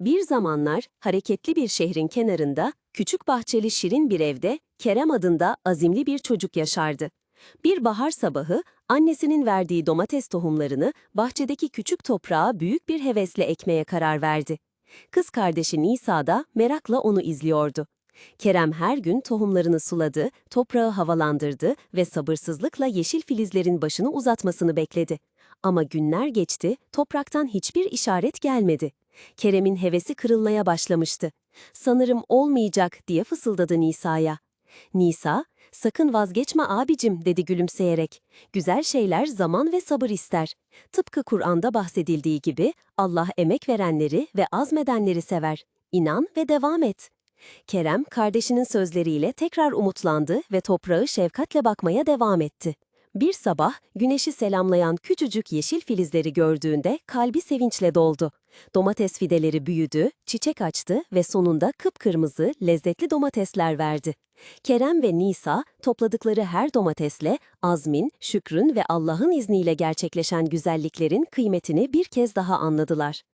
Bir zamanlar hareketli bir şehrin kenarında küçük bahçeli şirin bir evde Kerem adında azimli bir çocuk yaşardı. Bir bahar sabahı annesinin verdiği domates tohumlarını bahçedeki küçük toprağa büyük bir hevesle ekmeye karar verdi. Kız kardeşi Nisa da merakla onu izliyordu. Kerem her gün tohumlarını suladı, toprağı havalandırdı ve sabırsızlıkla yeşil filizlerin başını uzatmasını bekledi. Ama günler geçti, topraktan hiçbir işaret gelmedi. Kerem'in hevesi kırılmaya başlamıştı. Sanırım olmayacak diye fısıldadı Nisa'ya. Nisa, sakın vazgeçme abicim dedi gülümseyerek. Güzel şeyler zaman ve sabır ister. Tıpkı Kur'an'da bahsedildiği gibi Allah emek verenleri ve azmedenleri sever. İnan ve devam et. Kerem kardeşinin sözleriyle tekrar umutlandı ve toprağı şefkatle bakmaya devam etti. Bir sabah güneşi selamlayan küçücük yeşil filizleri gördüğünde kalbi sevinçle doldu. Domates fideleri büyüdü, çiçek açtı ve sonunda kıpkırmızı, lezzetli domatesler verdi. Kerem ve Nisa topladıkları her domatesle azmin, şükrün ve Allah'ın izniyle gerçekleşen güzelliklerin kıymetini bir kez daha anladılar.